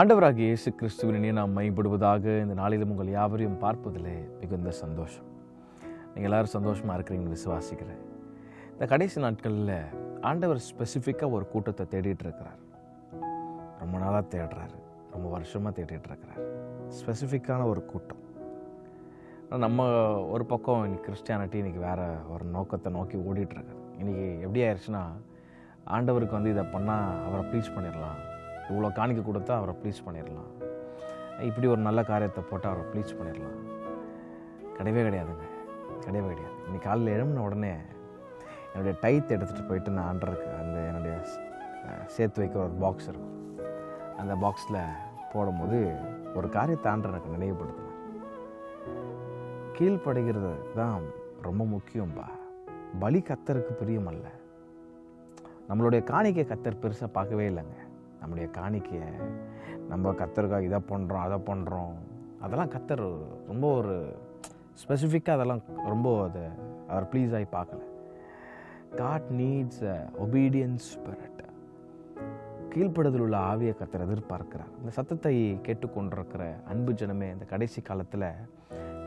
ஆண்டவராக இயேசு கிறிஸ்துவினே நாம் மைப்படுவதாக இந்த நாளிலும் உங்கள் யாவரையும் பார்ப்பதிலே மிகுந்த சந்தோஷம். நீங்கள் எல்லாரும் சந்தோஷமாக இருக்கிறீங்கன்னு விசுவாசிக்கிறேன். இந்த கடைசி நாட்களில் ஆண்டவர் ஸ்பெசிஃபிக்காக ஒரு கூட்டத்தை தேடிட்டு இருக்கிறார். ரொம்ப நாளாக தேடுறாரு. ரொம்ப வருஷமாக தேடிட்டு இருக்கிறார். ஸ்பெசிஃபிக்கான ஒரு கூட்டம். நம்ம ஒரு பக்கம் இன்னைக்கு கிறிஸ்டியானிட்டி இன்னைக்கு வேறு ஒரு நோக்கத்தை நோக்கி ஓடிட்டுருக்காரு இன்றைக்கி எப்படி ஆயிடுச்சுன்னா ஆண்டவருக்கு வந்து இதை பண்ணால் அவரை ப்ளீஸ் பண்ணிடலாம். இவ்வளோ காணிக்க கொடுத்தா அவரை ப்ளீஸ் பண்ணிடலாம். இப்படி ஒரு நல்ல காரியத்தை போட்டால் அவரை ப்ளீஸ் பண்ணிடலாம். கிடையவே கிடையாதுங்க. கிடையவே கிடையாது. இன்னைக்கு காலையில் எழும்பின உடனே என்னுடைய டைத் எடுத்துகிட்டு போயிட்டு நான் ஆண்டருக்கு அந்த என்னுடைய சேர்த்து வைக்கிற ஒரு பாக்ஸ் இருக்கும். அந்த பாக்ஸில் போடும்போது ஒரு காரியத்தை ஆண்டர் எனக்கு நினைவுபடுத்தினார். கீழ்ப்படுகிறது தான் ரொம்ப முக்கியம்பா. பலி கத்தருக்கு பிரியமல்ல. நம்மளுடைய காணிக்கை கத்தர் பெருசாக பார்க்கவே இல்லைங்க. நம்முடைய காணிக்கையை நம்ம கத்தருக்காக இதை பண்ணுறோம் அதை பண்ணுறோம் அதெல்லாம் கத்தர் ரொம்ப ஒரு ஸ்பெசிஃபிக்காக அதெல்லாம் ரொம்ப அது அவர் ப்ளீஸ் ஆகி பார்க்கல. காட் நீட்ஸ் ஒபீடியன்ஸ் ஸ்பிரிட் கீழ்ப்படுதல் உள்ள ஆவியை கத்தர் எதிர்பார்க்கிறார். இந்த சத்தத்தை கேட்டுக்கொண்டிருக்கிற அன்பு ஜனமே இந்த கடைசி காலத்தில்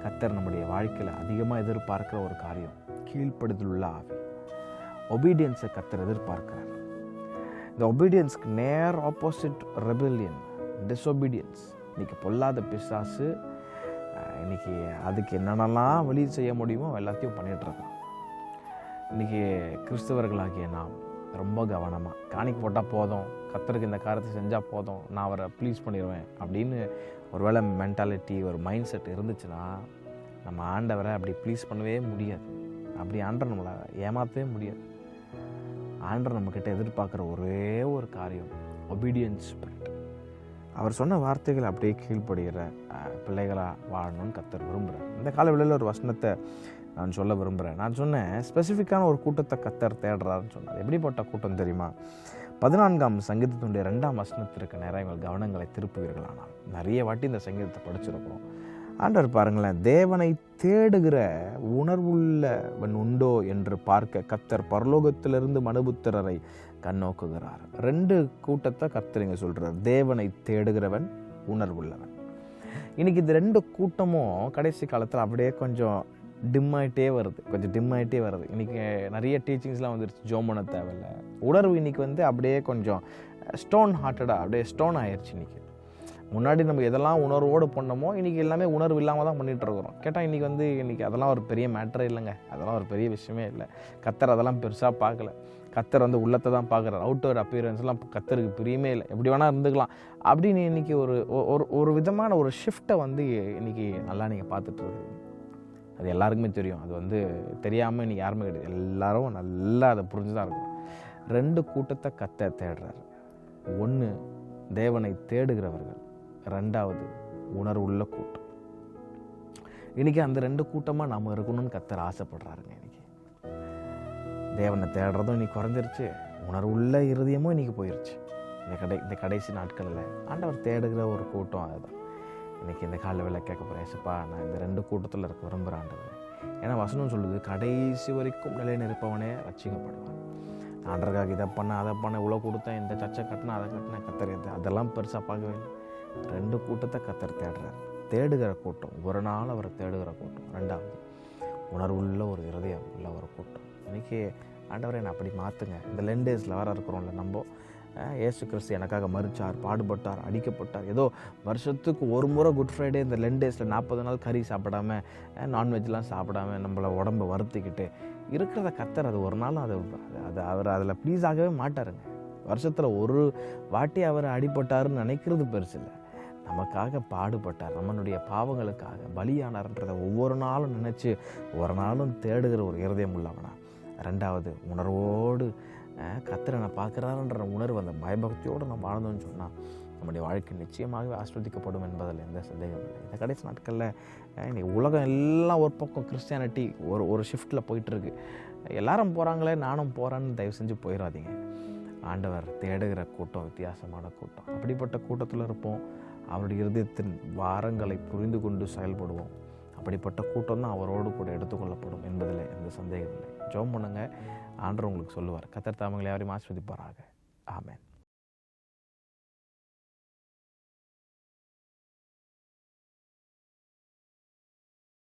கத்தர் நம்முடைய வாழ்க்கையில் அதிகமாக எதிர்பார்க்குற ஒரு காரியம் கீழ்ப்படுதல் உள்ள ஆவி. ஒபீடியன்ஸை கத்தர் எதிர்பார்க்கிறார். இந்த ஒபீடியன்ஸ்க்கு நேர் ஆப்போசிட் ரெபிலியன் டிஸ்ஒபீடியன்ஸ் இன்றைக்கி பொல்லாத பிசாசு இன்றைக்கி இன்னைக்கு அதுக்கு என்னென்னலாம் வழி செய்ய முடியுமோ எல்லாத்தையும் பண்ணிகிட்ருக்கோம் இன்றைக்கி இன்னைக்கு கிறிஸ்தவர்களாகிய நாம் ரொம்ப கவனமாக காணிக்கு போட்டால் போதும் கத்தருக்கு இந்த காரியத்தை செஞ்சால் போதும் நான் அவரை ப்ளீஸ் பண்ணிடுவேன் அப்படின்னு ஒரு வேளை மென்டாலிட்டி ஒரு மைண்ட் செட் இருந்துச்சுன்னா நம்ம ஆண்டவரை அப்படி ப்ளீஸ் பண்ணவே முடியாது. அப்படி ஆண்டவர் நம்மளை ஏமாற்றவே முடியாது. ஆண்டர் நம்மக்கிட்ட எதிர்பார்க்குற ஒரே ஒரு காரியம் ஒபீடியன்ஸ் ஸ்பிரிட் அவர் சொன்ன வார்த்தைகள் அப்படியே கீழ்ப்படுகிற பிள்ளைகளாக வாழணும்னு கத்தர் விரும்புகிறார் இந்த காலவெளியில் ஒரு வசனத்தை நான் சொல்ல விரும்புகிறேன் நான் சொன்னேன் ஸ்பெசிஃபிக்கான ஒரு கூட்டத்தை கத்தர் தேடுறாருன்னு சொன்னார். எப்படிப்பட்ட கூட்டம் தெரியுமா? பதினான்காம் சங்கீதத்தினுடைய ரெண்டாம் வசனத்திற்கு நேரம் எங்கள் கவனங்களை திருப்புவீர்களானால். நிறைய வாட்டி இந்த சங்கீதத்தை படிச்சிருக்கிறோம். ஆண்டவர் பாருங்களேன் தேவனை தேடுகிற உணர்வுள்ளவன் உண்டோ என்று பார்க்க கத்தர் பரலோகத்திலிருந்து மனுபுத்திரரை கண்ணோக்குகிறார். ரெண்டு கூட்டத்தை கத்தர் இங்க தேவனை தேடுகிறவன் உணர்வுள்ளவன். இன்னைக்கு இந்த ரெண்டு கூட்டமும் கடைசி காலத்தில் அப்படியே கொஞ்சம் டிம் ஆகிட்டே வருது. கொஞ்சம் டிம் ஆகிட்டே வருது. இன்னைக்கு நிறைய டீச்சிங்ஸ்லாம் வந்துருச்சு. ஜோம் பண்ண தேவையில்ல. உணர்வு இன்னைக்கு வந்து அப்படியே கொஞ்சம் ஸ்டோன் ஹார்ட்டடாக அப்படியே ஸ்டோன் ஆயிடுச்சு இன்னைக்கு. முன்னாடி நம்ம எதெல்லாம் உணர்வோடு பண்ணோமோ இன்றைக்கி எல்லாமே உணர்வு இல்லாமல் தான் பண்ணிகிட்டு இருக்கிறோம். கேட்டால் இன்றைக்கி வந்து இன்றைக்கி அதெல்லாம் ஒரு பெரிய மேட்டரே இல்லைங்க. அதெல்லாம் ஒரு பெரிய விஷயமே இல்லை. கத்தர் அதெல்லாம் பெருசாக பார்க்கல. கத்தர் வந்து உள்ளத்தை தான் பார்க்குறாரு. அவுட்டோர் அப்பியரன்ஸ்லாம் கத்தருக்கு பிரியமே இல்லை. எப்படி வேணால் இருந்துக்கலாம். அப்படின்னு இன்றைக்கி ஒரு ஒரு ஒரு விதமான ஒரு ஷிஃப்ட்டை வந்து இன்றைக்கி நல்லா நீங்கள் பார்த்துட்டு அது எல்லாருக்குமே தெரியும். அது வந்து தெரியாமல் இன்றைக்கி யாருமே கிடையாது. எல்லாரும் நல்லா அதை புரிஞ்சு தான் இருக்கும் ரெண்டு கூட்டத்தை கத்த தேடுறாரு. ஒன்று தேவனை தேடுகிறவர்கள். ரெண்டாவது உணர்வுள்ள கூட்டம் இன்னைக்கு அந்த ரெண்டு கூட்டமாக நாம் இருக்கணும்னு கத்தர் ஆசைப்படுறாருங்க இன்னைக்கு. தேவனை தேடுறதும் இன்னைக்கு குறைஞ்சிருச்சு. உணர்வுள்ள இருதயமும் இன்னைக்கு போயிருச்சு. இந்த கடை இந்த கடைசி நாட்களில் ஆண்டவர் தேடுகிற ஒரு கூட்டம் அதுதான். இன்னைக்கு இந்த கால வேலை கேட்க போகிறேன் சப்பா நான் இந்த ரெண்டு கூட்டத்தில் இருக்க விரும்புகிறேன் ஆண்டவர். ஏன்னா வசனம் சொல்லுது கடைசி வரைக்கும் நிலை நிற்பவனே ரட்சிக்கப்படுவான் ஆண்டருக்காக இதை பண்ண அதை பண்ண இவ்வளோ கொடுத்தேன் இந்த சர்ச்சை கட்டினா அதை கட்டினா கத்தறியது அதெல்லாம் பெருசாக பார்க்கவே இல்லை. ரெண்டு கூட்டத்தை கத்தர் தேடுறார். தேடுகிற கூட்டம் ஒரு நாள் அவரை தேடுகிற கூட்டம் ரெண்டாவது உணர்வுள்ள ஒரு இருதயம் உள்ள ஒரு கூட்டம். இன்றைக்கி ஆண்டவரை என்னை அப்படி மாற்றுங்க இந்த லெண்டேஸில் வர இருக்கிறோம்ல நம்ம. ஏசு கிறிஸ்து எனக்காக மறிச்சார் பாடுபட்டார் அடிக்கப்பட்டார். ஏதோ வருஷத்துக்கு ஒரு முறை குட் ஃப்ரைடே இந்த லெண்டேஸில் நாற்பது நாள் கறி சாப்பிடாம நான்வெஜ்லாம் சாப்பிடாம நம்மளை உடம்பை வறுத்துக்கிட்டு இருக்கிறத கத்தர் அது ஒரு நாள் அது அது அவர் அதில் ப்ளீஸ் ஆகவே மாட்டாருங்க. வருஷத்தில் ஒரு வாட்டி அவர் அடிபட்டாருன்னு நினைக்கிறது பெருசு இல்லை. நமக்காக பாடுபட்டார் நம்மளுடைய பாவங்களுக்காக பலியானார்ன்றதை ஒவ்வொரு நாளும் நினச்சி ஒரு நாளும் தேடுகிற ஒரு இருதயம் உள்ளவனா ரெண்டாவது உணர்வோடு கத்திரனை பார்க்குறாருன்ற உணர்வு அந்த பயபக்தியோடு நம்ம வாழ்ந்தோம்னு சொன்னால் நம்முடைய வாழ்க்கை நிச்சயமாகவே ஆஸ்வதிக்கப்படும் என்பதில் எந்த சந்தேகம் இல்லை. இந்த கடைசி நாட்களில் இன்றைக்கி உலகம் எல்லாம் ஒரு பக்கம் கிறிஸ்டியானிட்டி ஒரு ஒரு ஷிஃப்ட்டில் போயிட்டுருக்கு. எல்லாரும் போகிறாங்களே நானும் போகிறேன்னு தயவு செஞ்சு போயிடாதீங்க ஆண்டவர் தேடுகிற கூட்டம் வித்தியாசமான கூட்டம். அப்படிப்பட்ட கூட்டத்தில் இருப்போம். அவருடைய இருதயத்தின் வாரங்களை புரிந்து கொண்டு செயல்படுவோம். அப்படிப்பட்ட கூட்டம் தான் அவரோடு கூட எடுத்துக்கொள்ளப்படும் என்பதில் எந்த சந்தேகம் இல்லை. ஜோம் பண்ணுங்க. ஆண்டர் உங்களுக்கு சொல்லுவார். கத்தர் தாமங்களை யாரையும் ஆஸ்வதிப்பாராக ஆமேன்.